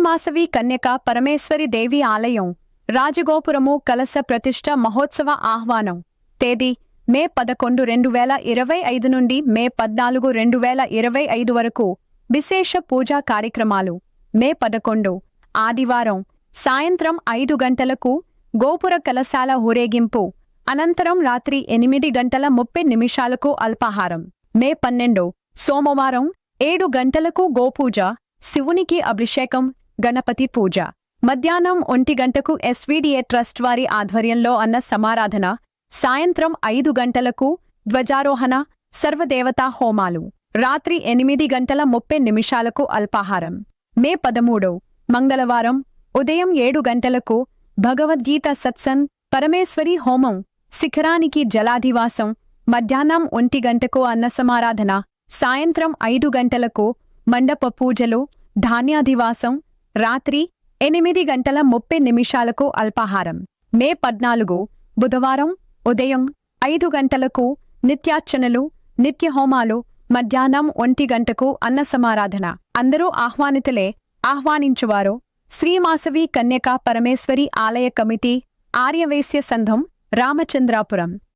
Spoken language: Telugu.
శ్రీనివాసవి కన్యక పరమేశ్వరి దేవి ఆలయం రాజగోపురము కలశ ప్రతిష్ట మహోత్సవ ఆహ్వానం. తేదీ మే పదకొండు రెండు వేల ఇరవై ఐదు నుండి మే పద్నాలుగు రెండు వేల ఇరవై ఐదు వరకు విశేష పూజా కార్యక్రమాలు. మే పదకొండు ఆదివారం సాయంత్రం ఐదు గంటలకు గోపుర కలశాల ఊరేగింపు. అనంతరం రాత్రి ఎనిమిది గంటల ముప్పై నిమిషాలకు అల్పాహారం. మే పన్నెండు సోమవారం ఏడు గంటలకు గోపూజ శివునికి అభిషేకం గణపతి పూజ. మధ్యాహ్నం ఒంటి గంటకు ఎస్వీడీఏ ట్రస్ట్ వారి ఆధ్వర్యంలో అన్న సమారాధన సాయంత్రం ఐదు గంటలకు ధ్వజారోహణ సర్వదేవతా హోమాలు. రాత్రి ఎనిమిది గంటల ముప్పై నిమిషాలకు అల్పాహారం. మే పదమూడు మంగళవారం ఉదయం ఏడు గంటలకు భగవద్గీత సత్సన్ పరమేశ్వరి హోమం శిఖరానికి జలాధివాసం మధ్యాహ్నం ఒంటి గంటకు అన్న సమారాధన సాయంత్రం ఐదు గంటలకు మండప పూజలు ధాన్యాధివాసం రాత్రి ఎనిమిది గంటల ముప్పై నిమిషాలకు అల్పాహారం. మే పద్నాలుగు బుధవారం ఉదయం ఐదు గంటలకు నిత్యార్చనలు నిత్య హోమాలు మధ్యాహ్నం ఒంటి గంటకు అన్న సమారాధన అందరూ ఆహ్వానితులే ఆహ్వానించువారు. శ్రీమాసవి కన్యకా పరమేశ్వరి ఆలయ కమిటీ ఆర్యవేశ్య సంఘం రామచంద్రాపురం.